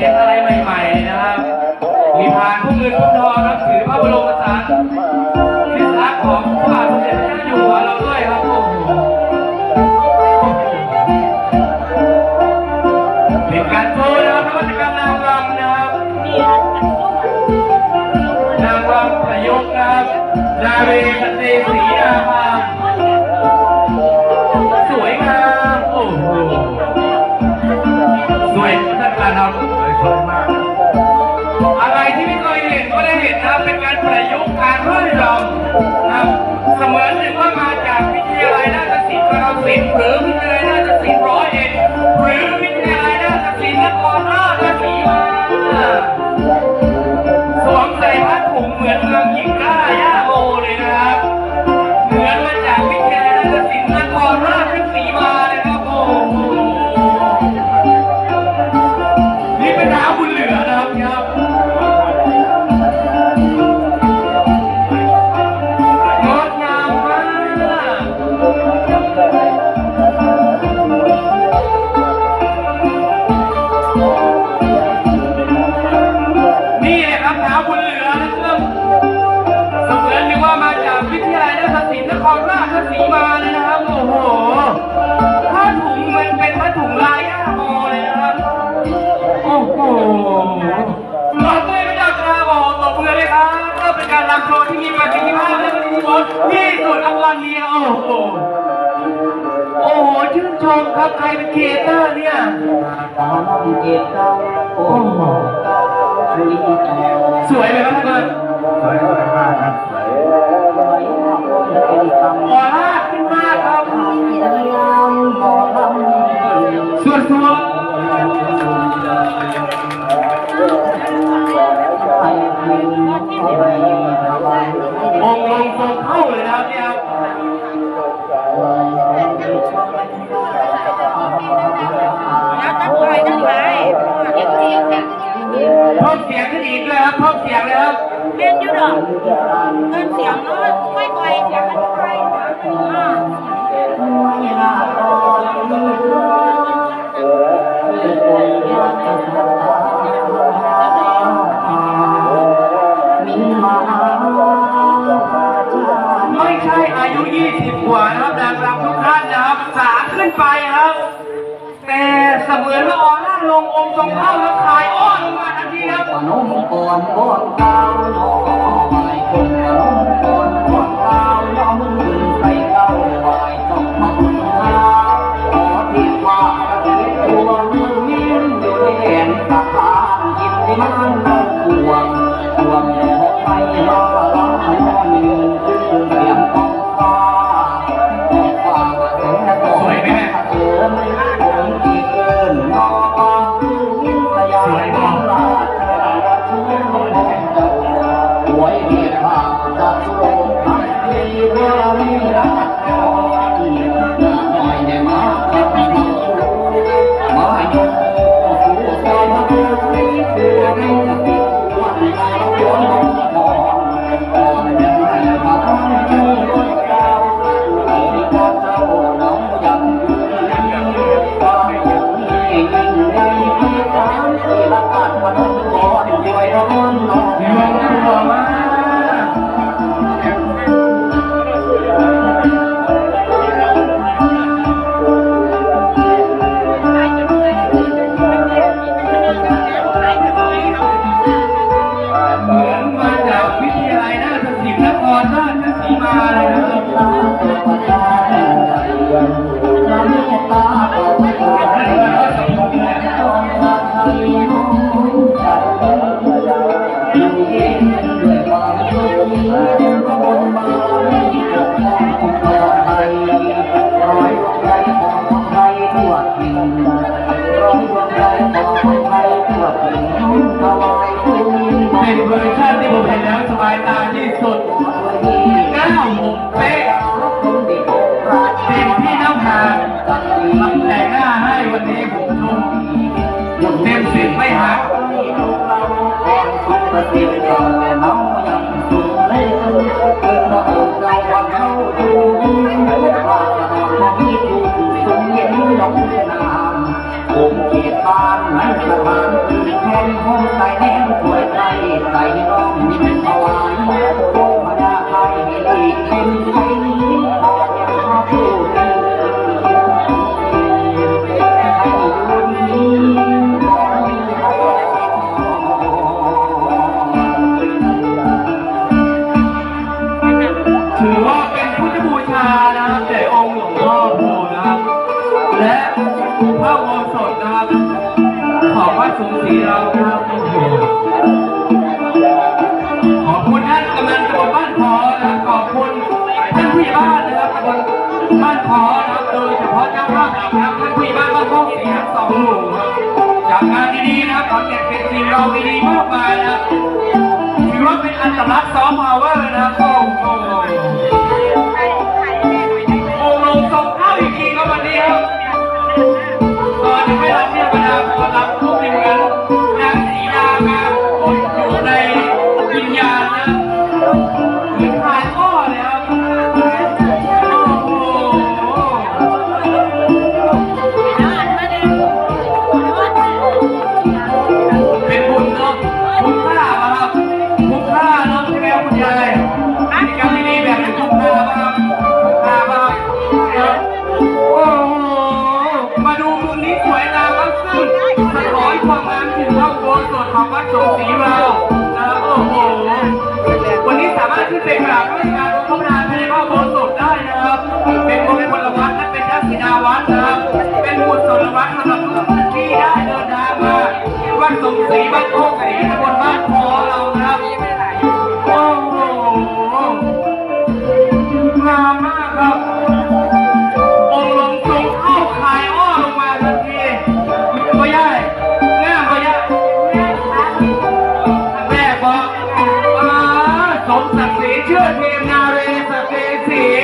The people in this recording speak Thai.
เห็นอะไรใหม่ๆนะครับ มีพานผู้เงินผู้ทองครับถือพระบรมสารทิศรักของพระบาทสมเด็จพระเจ้าอยู่หัวเราด้วยครับโอ้โหเป็นการโชว์นะครับนวัตกรรมนางรำนะครับนางรำประยุกต์นะครับนาเรศเตสีอาภาสวยงามโอ้โหสวยท่านประธานครับ สวยมากอะไรที่ไม่เคยเห็นก็ได้เห็นนะเป็นการประยุกต์การร่ายรำนะเสมือนหนึ่งว่ามาจากวิทยาลัยนาฏศิลป์กระสินหรือวิทยาลัยนาฏศิลป์ร้อยเอ็ดหรือ ครับใครเป็นครีเอเตอร์เนี่ยตามเก็บเก่าโอ้โหเก่าคุยแก้วสวยไหมครับทุกคนสวยมากครับสวยสวยมากเป็นคำออร่าขึ้นมากครับเขียนงามหมอลำสวยสวย มเสียงขึ้นอีกเลยครับเพิ่มเสียงเลยครับเล่นอยู่ดอกเงินเสียงน้อยค่อยๆเสียงมันค่อยๆอ่าไม่น่าตอนเป็นคนยากจะทำมีมาไม่ใช่อายุ 20 กว่านะครับนางรำทุกท่านนะครับสามขึ้นไปครับ แต่เสมือนว่าออร่าลงองค์ทรงเข้าแล้วคลายอ้อนลงมาทันทีครับ ก่อนนมก่อนก่อนเก้าหนอ ประสิ ท่านผู้ใหญ่บ้านนะครับตนบลบ้านขอนะครับโดยเฉพาะเจ้าภาพหลักนะครับท่านผู้ใหญ่บ้านบ้านโคกเสียงสองหมู่ครับจากงานดีๆนะครับขอนแกเป็นสีเราดีๆมากมายนะครือว่าเป็นอันตรายซ้อมพาวเวอร์นะครับโอ้โห ส่งสีมานะครับโอ้โหวันนี้สามารถขึ้นไปกราบด้ สักดิ์ศรีเชื่อเทมนาเรสักสี